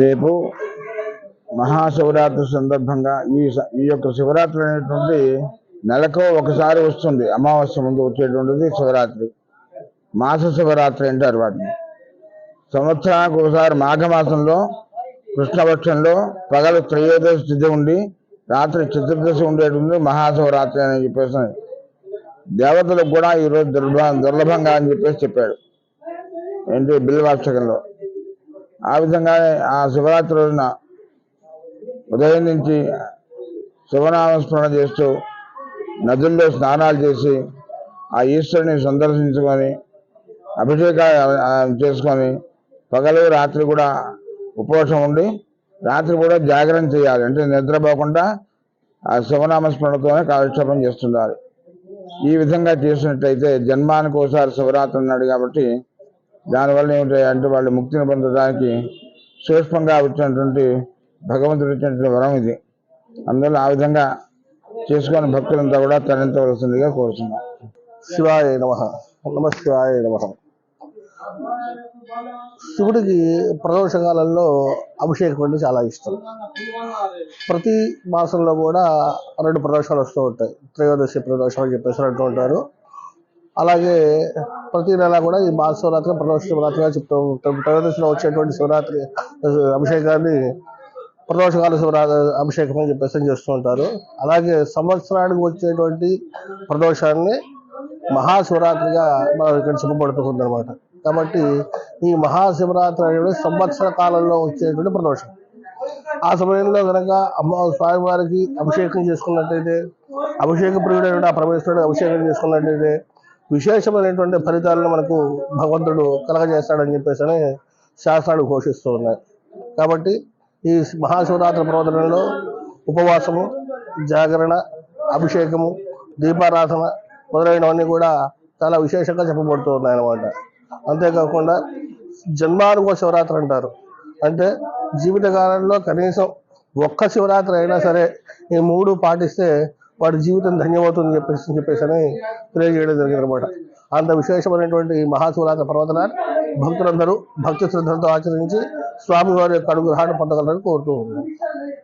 రేపు మహాశివరాత్రి సందర్భంగా ఈ ఈ యొక్క శివరాత్రి అనేటువంటి నెలకు ఒకసారి వస్తుంది. అమావాస్య ముందు వచ్చేటువంటిది శివరాత్రి. మాస శివరాత్రి అంటారు వాటిని. సంవత్సరానికి ఒకసారి మాఘమాసంలో కృష్ణపక్షంలో పగలు త్రయోదశి తిథి ఉండి రాత్రి చతుర్దశి ఉండేటువంటి మహాశివరాత్రి అని చెప్పేసి దేవతలకు కూడా ఈరోజు దుర్భ దుర్లభంగా అని చెప్పేసి చెప్పాడు. ఏంటి? బిల్వాష్టకంలో ఆ విధంగానే ఆ శివరాత్రి రోజున ఉదయం నుంచి శివనామస్మరణ చేస్తూ నదుల్లో స్నానాలు చేసి ఆ ఈశ్వరుని సందర్శించుకొని అభిషేకాలు చేసుకొని పగలు రాత్రి కూడా ఉపవాసం ఉండి రాత్రి కూడా జాగరణ చేయాలి. అంటే నిద్రపోకుండా ఆ శివనామస్మరణతోనే కాలక్షేపం చేస్తుండాలి ఈ విధంగా చేసినట్టయితే జన్మానికి ఒకసారి శివరాత్రి ఉన్నాడు కాబట్టి దానివల్ల ఏమిటంటే అంటే వాళ్ళు ముక్తిని పొందడానికి సూక్ష్మంగా వచ్చినటువంటి భగవంతుడు ఇచ్చినటువంటి వరం ఇది. అందువల్ల ఆ విధంగా చేసుకొని భక్తులంతా కూడా తరించవలసిందిగా కోరుతున్నాం. శివాయ నమ. నమ శివాయ నమ. శివుడికి ప్రదోషకాలంలో అభిషేకం అంటే చాలా ఇష్టం. ప్రతి మాసంలో కూడా రెండు ప్రదోషాలు వస్తూ ఉంటాయి. త్రయోదశి ప్రదోషం అని చెప్పేసి అంటూ ఉంటారు. అలాగే ప్రతి నెల కూడా ఈ మాస శివరాత్రి ప్రదోష శివరాత్రిగా చెప్తూ ఉంటాం త్రయోదశిలో వచ్చేటువంటి శివరాత్రి అభిషేకాన్ని ప్రదోషకాల శివరాత్రి అభిషేకం అని చెప్పేసి చేస్తూ ఉంటారు. అలాగే సంవత్సరానికి వచ్చేటువంటి ప్రదోషాన్ని మహాశివరాత్రిగా మనం ఇక్కడ చెప్పబడుతుంది అనమాట కాబట్టి ఈ మహాశివరాత్రి అనేది సంవత్సర కాలంలో వచ్చేటువంటి ప్రదోషం. ఆ సమయంలో కనుక అమ్మ స్వామివారికి అభిషేకం చేసుకున్నట్టయితే అభిషేక ప్రియుడైన ఆ పరమేశ్వరుడు అభిషేకం చేసుకున్నట్టయితే విశేషమైనటువంటి ఫలితాలను మనకు భగవంతుడు కలగజేస్తాడని చెప్పేసి అని శాస్త్రాలు ఘోషిస్తూ ఉన్నాయి కాబట్టి ఈ మహాశివరాత్రి ప్రవచనంలో ఉపవాసము జాగరణ అభిషేకము దీపారాధన మొదలైనవన్నీ కూడా చాలా విశేషంగా చెప్పబడుతూ ఉన్నాయి అన్నమాట అంతేకాకుండా జన్మానుభవ శివరాత్రి అంటారు. అంటే జీవితకాలంలో కనీసం ఒక్క శివరాత్రి అయినా సరే ఈ మూడు పాటిస్తే వాడి జీవితం ధన్యమవుతుంది చెప్పేసి చెప్పేసి అని తెలియజేయడం జరిగింది అనమాట అంత విశేషమైనటువంటి మహాశివరాత్రి పర్వతనాన్ని భక్తులందరూ భక్తి శ్రద్ధలతో ఆచరించి స్వామివారి యొక్క అనుగ్రహాన్ని పొందగలరని కోరుతూ ఉన్నాను